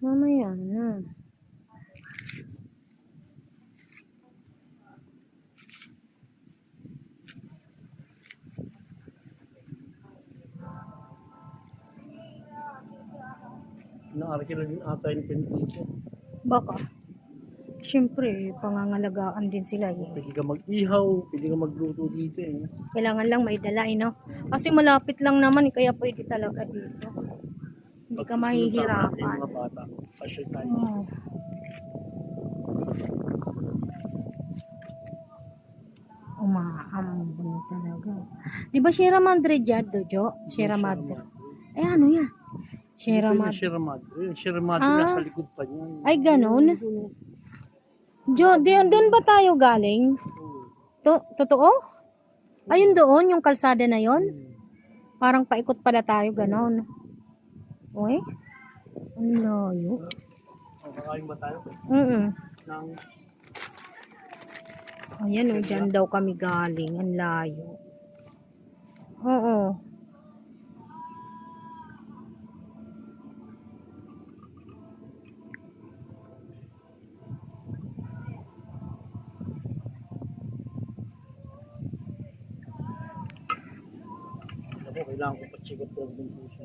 Mamaya na. Naarkila din ata yung pinito. Baka. Siyempre, pangangalagaan din sila eh. Pwede ka mag-ihaw, pwede ka magluto dito eh. Kailangan lang may dala, eh, no? Kasi malapit lang naman, eh, kaya pwede talaga dito. Hindi ka susunod sa mahihirapan. mga bata. Pasyon tayo. Oo. Umaambon talaga. Di ba Sierra Madre dyan, Dojo? Sierra Madre. Eh, ano yan? Sierra Madre. Sierra Madre. Sierra Madre Ah. nasa likod pa niyan. Ay, ganun? Jo, doon, doon ba tayo galing? To, totoo? Ayun doon, yung kalsada na yon. Parang paikot pala tayo, ganon. Uy, ang layo. Oh, Kakain ba tayo? Mm Ng Ayan o, dyan daw kami galing. Ang layo. Oo. kailangan ko pa-check up talaga ng puso.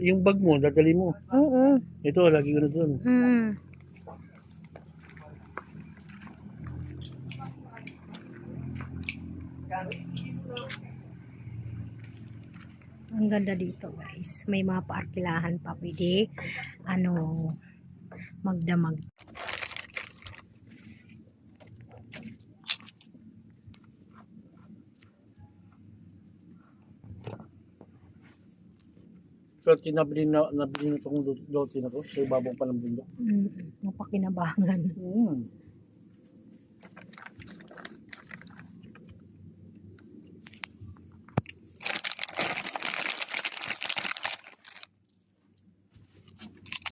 yung bag mo, dadali mo. Oo. Ito, lagi ko na doon. Hmm. Ang ganda dito guys. May mga paarkilahan pa. Pwede ano magdamag. So, tinabili na, nabili na itong lote na to sa ibabaw pa ng bundok. Mm, napakinabangan. Mm.